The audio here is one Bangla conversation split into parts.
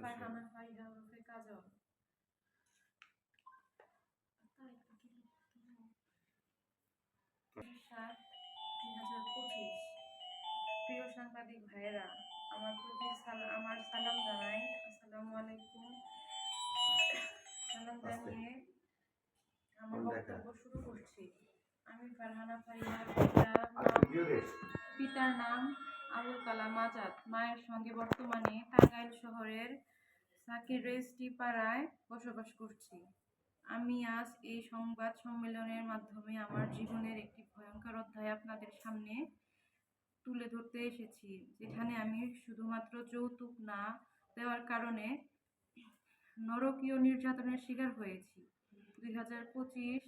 Farhan'a প্রিয় সাংবাদিক ভাইয়েরা আমার প্রতি আমার সালাম জানাই আসসালামু আলাইকুম সালাম জানিয়ে আমার বক্তব্য শুরু করছি। আমি ফারহানা ফারিয়া পিতার নাম আবুল কালাম আজাদ। মায়ের সঙ্গে বর্তমানে টাঙ্গাইল শহরের সাকির রেস্টি পাড়ায় বসবাস করছি। আমি আজ এই সংবাদ সম্মেলনের মাধ্যমে আমার জীবনের একটি ভয়ঙ্কর অধ্যায় আপনাদের সামনে তুলে ধরতে এসেছি, যেখানে আমি শুধুমাত্র যৌতুক না দেওয়ার কারণে নরকীয় নির্যাতনের শিকার হয়েছি। দুই হাজার পঁচিশ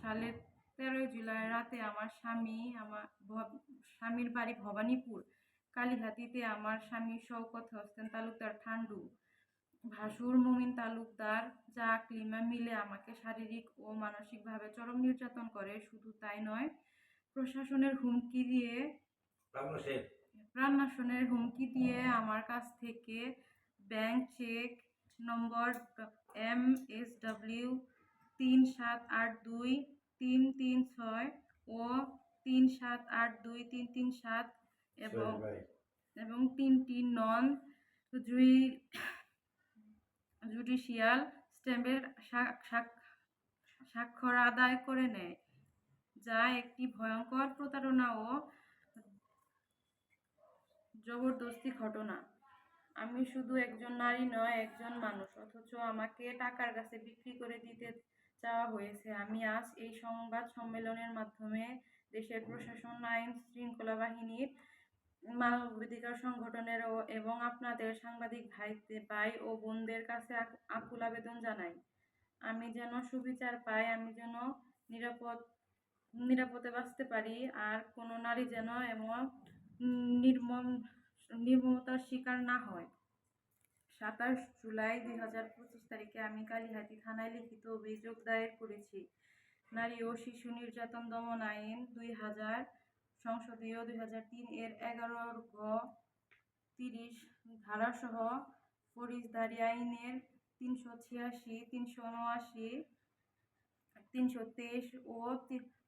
সালের তেরোই জুলাই রাতে আমার স্বামী, আমার স্বামীর বাড়ি ভবানীপুর কালীহাতিতে আমার স্বামী শওকত হোসেন তালুকদার ঠান্ডু ভাসুর মুমিন তালুকদার যা ক্লিমা মিলে আমাকে শারীরিক ও মানসিকভাবে চরম নির্যাতন করে শুধু তাই নয় প্রশাসনের হুমকি দিয়ে প্রাণনাশনের হুমকি দিয়ে আমার কাছ থেকে bank cheque number M S W তিন সাত আট দুই তিন তিন ছয় ও তিন সাত আট দুই তিন তিন সাত এবং এবং তিনটি নন জুই জুডিশিয়াল স্ট্যাম্পের স্বাক্ষর আদায় করে নেয় যা একটি ভয়ঙ্কর প্রতারণা ও জবরদস্তি ঘটনা। আমি শুধু একজন নারী নয় একজন মানুষ অথচ আমাকে টাকার কাছে বিক্রি করে দিতে চাওয়া হয়েছে। আমি আজ এই সংবাদ সম্মেলনের মাধ্যমে দেশের প্রশাসন আইন শৃঙ্খলা বাহিনীর মানবাধিকার সংগঠনের ও এবং আপনাদের সাংবাদিক ভাই ভাই ও বোনদের কাছে আক- আকুল আবেদন জানাই। আমি যেন সুবিচার পাই, আমি যেন নিরাপদ, নিরাপদে বাঁচতে পারি, আর কোনো নারী যেন এমন নির্মম, নির্মমতার শিকার না হয়। সাতাশ জুলাই দুই হাজার পঁচিশ তারিখে আমি কালীহাতি থানায় লিখিত অভিযোগ দায়ের করেছি। নারী ও শিশু নির্যাতন দমন আইন দুই হাজার সংসদীয় দুই হাজার তিন এর এগারো গ তিরিশ ধারাসহ ফৌজদারি আইনের তিনশো ছিয়াশি, তিনশো উনআশি, তিনশো তেইশ ও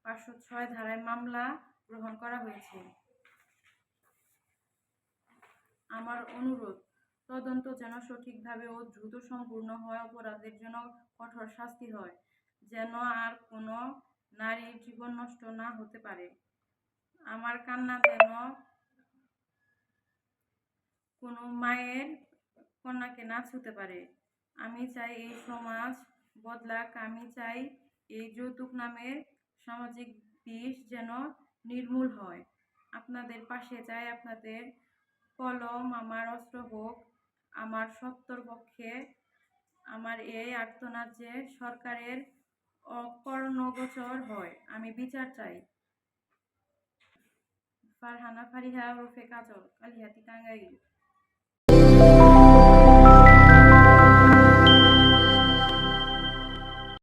পাঁচশো ছয় ধারায় মামলা গ্রহণ করা হয়েছে। আমার অনুরোধ, তদন্ত যেন সঠিকভাবে ও দ্রুত সম্পূর্ণ হয়, অপরাধের জন্য কঠোর শাস্তি হয়, যেন আর কোনো নারীর জীবন নষ্ট না হতে পারে। আমার কান্না যেন কোনো মায়ের কন্যাকে না ছুতে পারে। আমি চাই এই সমাজ বদলাক। আমি চাই এই যৌতুক নামের সামাজিক বিষ যেন নির্মূল হয়। আপনাদের পাশে চাই আপনাদের কলম, আমার অস্ত্র হোক, আমার সত্তর পক্ষে, আমার এই আর্তনাদ যে সরকারের অকর্ণগোচর হয়। আমি বিচার চাই। ফারহানা ফারিহা ওরফে কাজল কালিহাতি টাঙ্গাইল।